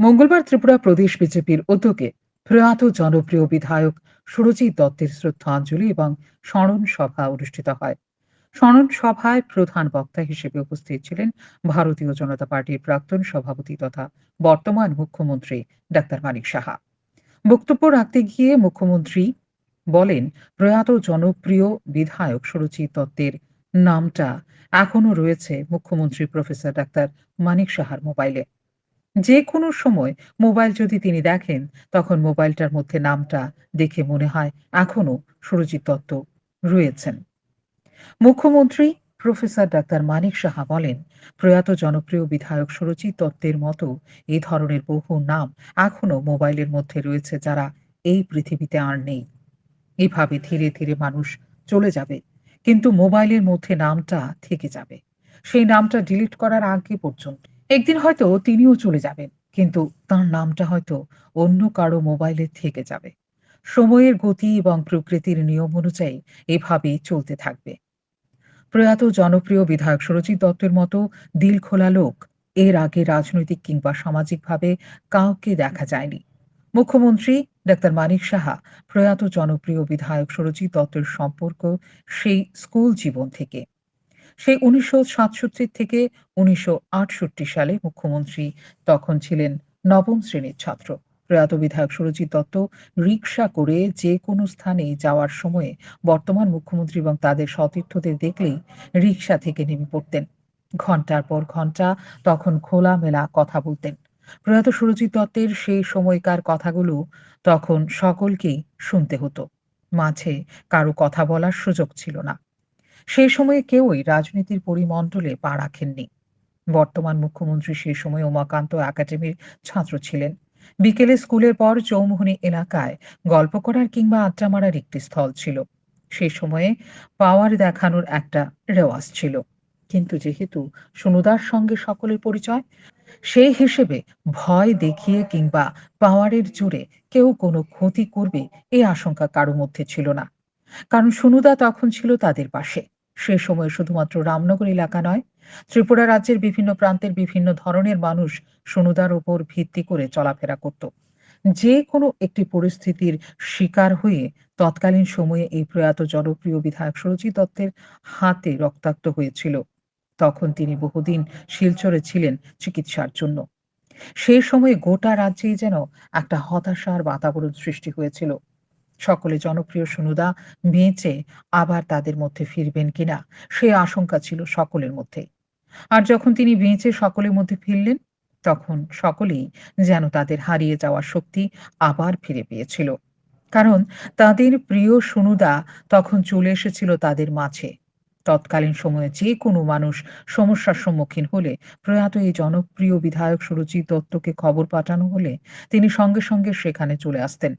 মঙ্গলবার ত্রিপুরা প্রদেশ বিজেপির উদ্যোগে প্রয়াত জনপ্রিয় বিধায়ক সুরজিৎ দত্তের শ্রদ্ধাঞ্জলি এবং স্মরণ সভা অনুষ্ঠিত হয়। স্মরণ সভায় প্রধান বক্তা হিসেবে উপস্থিত ছিলেন ভারতীয় জনতা পার্টির প্রাক্তন সভাপতি তথা বর্তমান মুখ্যমন্ত্রী ডাক্তার মানিক সাহা। বক্তব্য রাখতে গিয়ে মুখ্যমন্ত্রী বলেন, প্রয়াত জনপ্রিয় বিধায়ক সুরজিৎ দত্তের নামটা এখনও রয়েছে মুখ্যমন্ত্রী প্রফেসর ডাক্তার মানিক সাহার মোবাইলে। যে কোনো সময় মোবাইল যদি তিনি দেখেন, তখন মোবাইলটার মধ্যে নামটা দেখে মনে হয় এখনও সুরজিৎ দত্ত রয়েছেন। মুখ্যমন্ত্রী প্রফেসর ডাক্তার মানিক সাহা বলেন, প্রয়াত জনপ্রিয় বিধায়ক সুরজিৎ দত্তের মতো এই ধরনের বহু নাম এখনও মোবাইলের মধ্যে রয়েছে যারা এই পৃথিবীতে আর নেই। এভাবে ধীরে ধীরে মানুষ চলে যাবে, কিন্তু মোবাইলের মধ্যে নামটা থেকে যাবে। সেই নামটা ডিলিট করার আগে পর্যন্ত একদিন হয়তো তিনিও চলে যাবেন, কিন্তু তার নামটা হয়তো অন্য কারও মোবাইলে থেকে যাবে। সময়ের গতি এবং প্রকৃতির নিয়ম অনুযায়ী এভাবেই চলতে থাকবে। প্রয়াত জনপ্রিয় বিধায়ক সুরজিৎ দত্তের মতো দিল খোলা লোক এর আগে রাজনৈতিক কিংবা সামাজিকভাবে কাউকে দেখা যায়নি। মুখ্যমন্ত্রী ডাক্তার মানিক সাহা, প্রয়াত জনপ্রিয় বিধায়ক সুরজিৎ দত্তের সম্পর্ক সেই স্কুল জীবন থেকে। সেই উনিশশো সাতষট্টি থেকে উনিশশো আটষট্টি সালে মুখ্যমন্ত্রী তখন ছিলেন নবম শ্রেণির ছাত্র। প্রয়াত বিধায়ক সুরজিৎ দত্ত রিক্সা করে যে কোনো স্থানে যাওয়ার সময়ে বর্তমান মুখ্যমন্ত্রী এবং তাদের সতীর্থদের দেখলেই রিক্সা থেকে নেমে পড়তেন। ঘণ্টার পর ঘণ্টা তখন খোলামেলা কথা বলতেন। প্রয়াত সুরজিৎ দত্তের সেই সময়কার কথাগুলো তখন সকলকেই শুনতে হতো। মাঝে কারও কথা বলার সুযোগ ছিল না। সেই সময়ে কেউই রাজনীতির পরিমণ্ডলে পা রাখেননি। বর্তমান মুখ্যমন্ত্রী সেই সময় উমাকান্ত একাডেমির ছাত্র ছিলেন। বিকেলে স্কুলের পর চৌমুহনী এলাকায় গল্প করার কিংবা আড্ডা মারার একটি স্থল ছিল। সেই সময়ে পাওয়ার দেখানোর একটা রেওয়াজ ছিল। কিন্তু যেহেতু সুনুদার সঙ্গে সকলের পরিচয় সেই হিসেবে ভয় দেখিয়ে কিংবা পাওয়ারের জোরে কেউ কোনো ক্ষতি করবে এই আশঙ্কা কারও মধ্যে ছিল না। কারণ সুনুদা তখন ছিল তাদের পাশে। সে সময় শুধুমাত্র রামনগর এলাকা নয়, ত্রিপুরা রাজ্যের বিভিন্ন প্রান্তের বিভিন্ন ধরনের মানুষ সুনুদার উপর ভিত্তি করে চলাফেরা করত। যে কোনো একটি পরিস্থিতির শিকার হয়ে তৎকালীন সময়ে এই প্রয়াত জনপ্রিয় বিধায়ক সুরজিৎ দত্তের হাতে রক্তাক্ত হয়েছিল। তখন তিনি বহুদিন শিলচরে ছিলেন চিকিৎসার জন্য। সেই সময়ে গোটা রাজ্যেই যেন একটা হতাশার বাতাবরণ সৃষ্টি হয়েছিল। সকলে জনপ্রিয় সুনুদা বেঁচে আবার তাদের মধ্যে ফিরবেন কিনা? সে আশঙ্কা ছিল সকলের মধ্যে। আর যখন তিনি বেঁচে সকলের মধ্যে ফিরলেন, তখন সকলেই যেন তাদের হারিয়ে যাওয়া শক্তি আবার ফিরে পেয়েছিল। কারণ তাদের প্রিয় সুনুদা তখন চলে এসেছিল তাদের মাঝে। তৎকালীন সময়ে যে কোনো মানুষ সমস্যার সম্মুখীন হলে প্রয়াত এই জনপ্রিয় বিধায়ক সুরজিৎ দত্তকে খবর পাঠানো হলে তিনি সঙ্গে সঙ্গে সেখানে চলে আসতেন।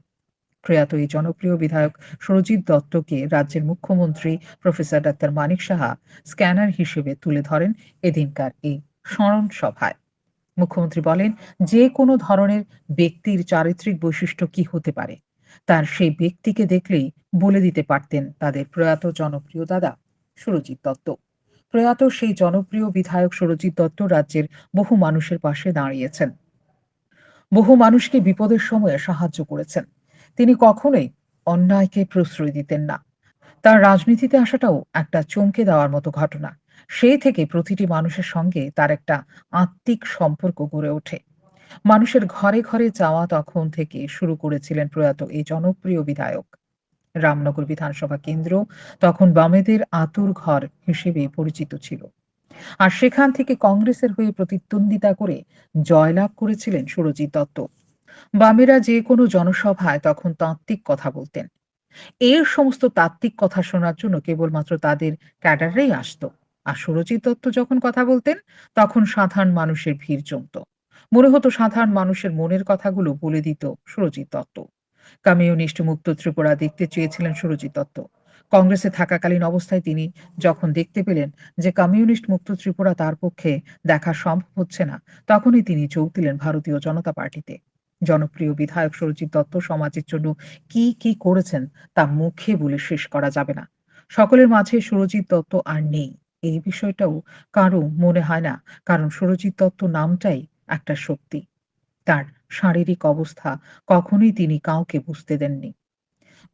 প্রয়াত এই জনপ্রিয় বিধায়ক সুরজিৎ দত্তকে রাজ্যের মুখ্যমন্ত্রী professor doctor Manik Saha scanner হিসেবে তুলে ধরেন এদিনকার এই স্মরণ সভায়। মুখ্যমন্ত্রী বলেন, যে কোনো ধরনের ব্যক্তির চারিত্রিক বৈশিষ্ট্য কি হতে পারে, তার সেই ব্যক্তিকে দেখলেই বলে দিতে পারতেন তাদের প্রয়াত জনপ্রিয় দাদা সুরজিৎ দত্ত। প্রয়াত সেই জনপ্রিয় বিধায়ক সুরজিৎ দত্ত রাজ্যের বহু মানুষের পাশে দাঁড়িয়েছেন। বহু মানুষকে বিপদের সময়ে সাহায্য করেছেন। তিনি কখনোই অন্যায়কে প্রশ্রয় দিতেন না। তার রাজনীতিতে আসাটাও একটা চমকে দেওয়ার মতো ঘটনা। সেই থেকে প্রতিটি মানুষের সঙ্গে তার একটা আত্মিক সম্পর্ক গড়ে ওঠে। মানুষের ঘরে ঘরে যাওয়া তখন থেকে শুরু করেছিলেন প্রয়াত এই জনপ্রিয় বিধায়ক। রামনগর বিধানসভা কেন্দ্র তখন বামেদের আতুর ঘর হিসেবে পরিচিত ছিল। আর সেখান থেকে কংগ্রেসের হয়ে প্রতিদ্বন্দ্বিতা করে জয়লাভ করেছিলেন সুরজিৎ দত্ত। বামেরা যে কোনো জনসভায় তখন তাত্ত্বিক কথা বলতেন। এর সমস্ত তাত্ত্বিক কথা শোনার জন্য কেবলমাত্র তাদের ক্যাডাররাই আসতো। আর সুরজিৎ দত্ত যখন কথা বলতেন, তখন সাধারণ মানুষের ভিড় জমত। মনে হতো সাধারণ মানুষের মনের কথাগুলো বলে দিত সুরজিৎ দত্ত। কমিউনিস্ট মুক্ত ত্রিপুরা দেখতে চেয়েছিলেন সুরজিৎ দত্ত। কংগ্রেসে থাকাকালীন অবস্থায় তিনি যখন দেখতে পেলেন যে কমিউনিস্ট মুক্ত ত্রিপুরা তার পক্ষে দেখা সম্ভব হচ্ছে না, তখনই তিনি যোগ দিলেন ভারতীয় জনতা পার্টিতে। জনপ্রিয় বিধায়ক সুরজিৎ দত্ত সমাজের জন্য কি কি করেছেন তা মুখে বলে শেষ করা যাবে না। সকলের মাঝে সুরজিৎ দত্ত আর নেই, এই বিষয়টাও কারও মনে হয় না, কারণ সুরজিৎ দত্ত নামটাই একটা শক্তি। তার শারীরিক অবস্থা কখনোই তিনি কাউকে বুঝতে দেননি।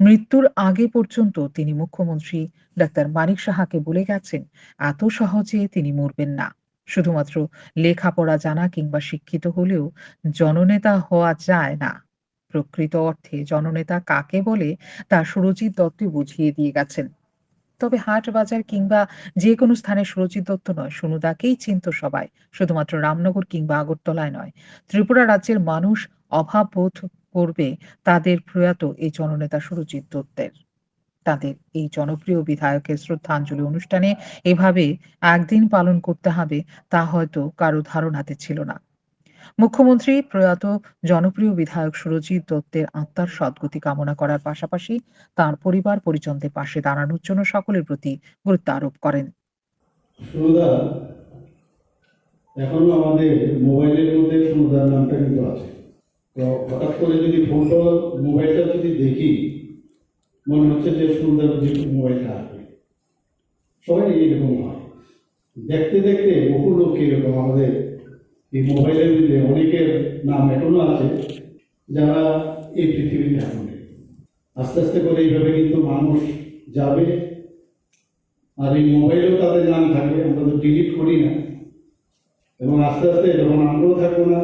মৃত্যুর আগে পর্যন্ত তিনি মুখ্যমন্ত্রী ডাক্তার মানিক সাহাকে বলে গেছেন, এত সহজে তিনি মরবেন না। শুধুমাত্র লেখাপড়া জানা কিংবা শিক্ষিত হলেও জননেতা হওয়া যায় না। প্রকৃত অর্থে জননেতা কাকে বলে তা সুরজিৎ দত্ত বুঝিয়ে দিয়ে গেছেন। তবে হাট বাজার কিংবা যে কোনো স্থানে সুরজিৎ দত্ত নয়, সুনুদাকেই চিনত সবাই, শুধুমাত্র রামনগর কিংবা আগরতলায় নয়। ত্রিপুরা রাজ্যের মানুষ অভাব বোধ করবে তাদের প্রয়াত এই জননেতা সুরজিৎ দত্তের। তাদের এই জনপ্রিয় বিধায়কের শ্রদ্ধাঞ্জলি অনুষ্ঠানে এভাবে একদিন পালন করতে হবে, তা হয়তো কারও ধারণাতে ছিল না। মুখ্যমন্ত্রী প্রয়াত জনপ্রিয় বিধায়ক সুরজিৎ দত্তের আত্মার সদ্গতি কামনা করার পাশাপাশি তার পরিবার পরিজনদের পাশে দাঁড়ানোর জন্য সকলের প্রতি গুরুত্ব আরোপ করেন। আমাদের মোবাইলের মধ্যে সুরদার নামটা কিন্তু আছে। তো হঠাৎ করে যদি ফোনটা মোবাইলটা যদি দেখি মনে হচ্ছে যে সুন্দর যে মোবাইলটা আসবে সবাই এইরকম হয়। দেখতে দেখতে বহু লোক এরকম আমাদের এই মোবাইলের মধ্যে অনেকের নাম এখনও আছে, যারা এই পৃথিবীতে এখন আস্তে আস্তে করে এইভাবে কিন্তু মানুষ যাবে, আর এই মোবাইলেও তাদের নাম থাকবে, আমরা তো ডিলিট করি না। এবং আস্তে আস্তে যখন আমরাও থাকব না,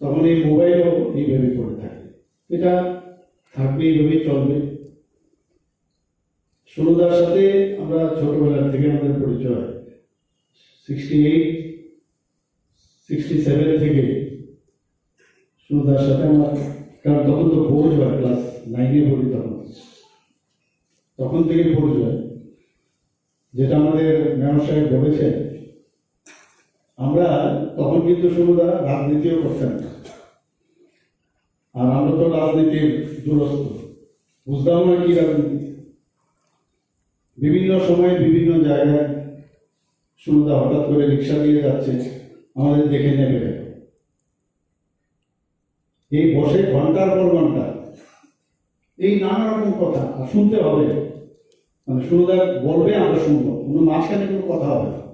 তখন এই মোবাইলও এইভাবে পড়ে থাকবে এটা থাকবে, এইভাবেই চলবে। সোনুদার সাথে আমরা ছোটবেলার থেকে আমাদের পরিচয়। সিক্সটি এইট সিক্সটি সেভেন থেকে সোনুদার সাথে আমার কারণ তখন তো বোর্ড হয় ক্লাস নাইনে পড়ি তখন। তখন থেকে পরিচয় যেটা আমাদের মেয়র সাহেব বলেছেন, আমরা তখন কিন্তু শুরুদা রাজনীতিও করতেন না। আর আমরা তো রাজনীতির দূরস্থ বুঝতাম না কি রাজনীতি। বিভিন্ন সময়ে বিভিন্ন জায়গায় শুরুদা হঠাৎ করে রিক্সা দিয়ে যাচ্ছে, আমাদের দেখে নেবে। এই বসে ঘণ্টার পর ঘণ্টা। এই নানা রকম কথা শুনতে হবে। মানে শুনুদা বলবে, আমরা শুনব। কোনো মাঝখানে কোনো কথা হবে না।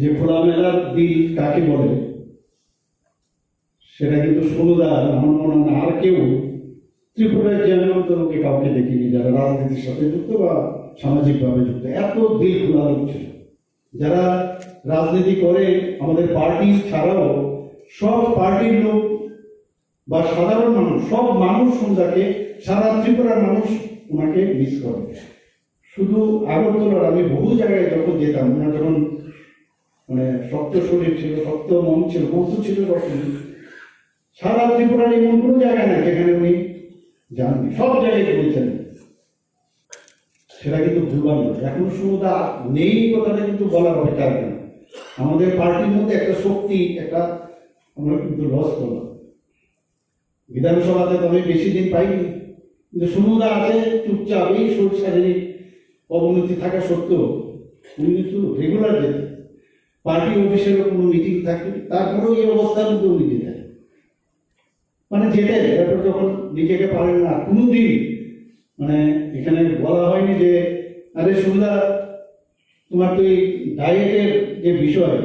যে খোলামেলার দিল কাকে বলে, সেটা কিন্তু শুনুদা আমার মনে হয় আর কেউ ত্রিপুরায় আমি অন্তরকে কাউকে দেখিনি, যারা রাজনীতির সাথে যুক্ত বা সামাজিকভাবে যুক্ত? এত দিল খোলা লোক ছিল যারা রাজনীতি করে, আমাদের পার্টি ছাড়াও সব পার্টির লোক বা সাধারণ মানুষ, সব মানুষ সুন্দরকে সারা ত্রিপুরার মানুষ ওনাকে মিস করে। শুধু আগরতলার, আমি বহু জায়গায় যখন যেতাম, ওনার যখন মানে শক্ত শরীর ছিল, শক্ত মন ছিল বস্তু ছিল তখন সারা ত্রিপুরার এমন কোনো জায়গা না যেখানে উনি যাননি সব জায়গায় বলছেন সেটা কিন্তু ভুলবার নয়। এখন শুধুটা নেই কথাটা কিন্তু বলা হয় তার আমাদের পার্টির মধ্যে একটা শক্তি, একটা আমরা কিন্তু লস করলাম। বিধানসভাতে তো আমি বেশি দিন পাইনি। কিন্তু সুনুদা আছে, চুপচাপ, এই শরীর শারীরিক অবনতি থাকা সত্ত্বেও উনি কিন্তু রেগুলার যেতেন পার্টি অফিসেরও কোনো মিটিং থাকবে তারপরেও এই অবস্থার মধ্যে উনি যেতেন মানে যেতেন এরপর যখন নিজেকে পারেন না কোনোদিন মানে এখানে বলা হয়নি যে, আরে সুন্দর তোমার তো এই ডায়েটের যে বিষয়,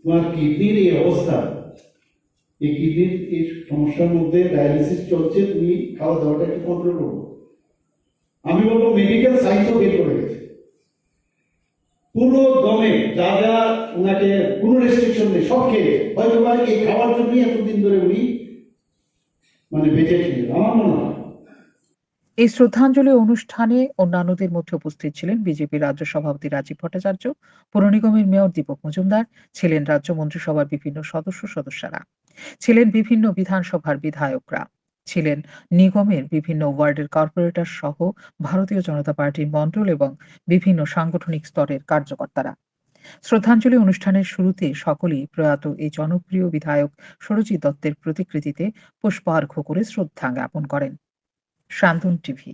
তোমার কিডনির এই অবস্থা। এই কিডনির এই সমস্যার মধ্যে ডায়ালিসিস চলছে, তুমি খাওয়া দাওয়াটা একটু কন্ট্রোল করব আমি বলব মেডিকেল সায়েন্সও বের করে গেছে পুরো দমে যা যা ওনাকে কোনো রেস্ট্রিকশন নেই, সব খেয়ে হয়তো বা এই খাওয়ার জন্যই এতদিন ধরে উনি মানে বেঁচে ছিলেন, আমার মনে হয়। এই শ্রদ্ধাঞ্জলি অনুষ্ঠানে অন্যান্যদের মধ্যে উপস্থিত ছিলেন বিজেপি রাজ্য সভাপতি রাজীব ভট্টাচার্য, পুর নিগমের মেয়র দীপক মজুমদার, ছিলেন রাজ্য মন্ত্রিসভার বিভিন্ন সদস্য সদস্যরা, ছিলেন বিভিন্ন বিধানসভার বিধায়করা। ছিলেন। নিগমের বিভিন্ন ওয়ার্ডের কর্পোরেটর সহ ভারতীয় জনতা পার্টির মন্ডল এবং বিভিন্ন সাংগঠনিক স্তরের কার্যকর্তারা। শ্রদ্ধাঞ্জলি অনুষ্ঠানের শুরুতে সকলেই প্রয়াত এই জনপ্রিয় বিধায়ক সরজিৎ দত্তের প্রতিকৃতিতে পুষ্পার্ঘ্য করে শ্রদ্ধা জ্ঞাপন করেন। শান্তন টিভি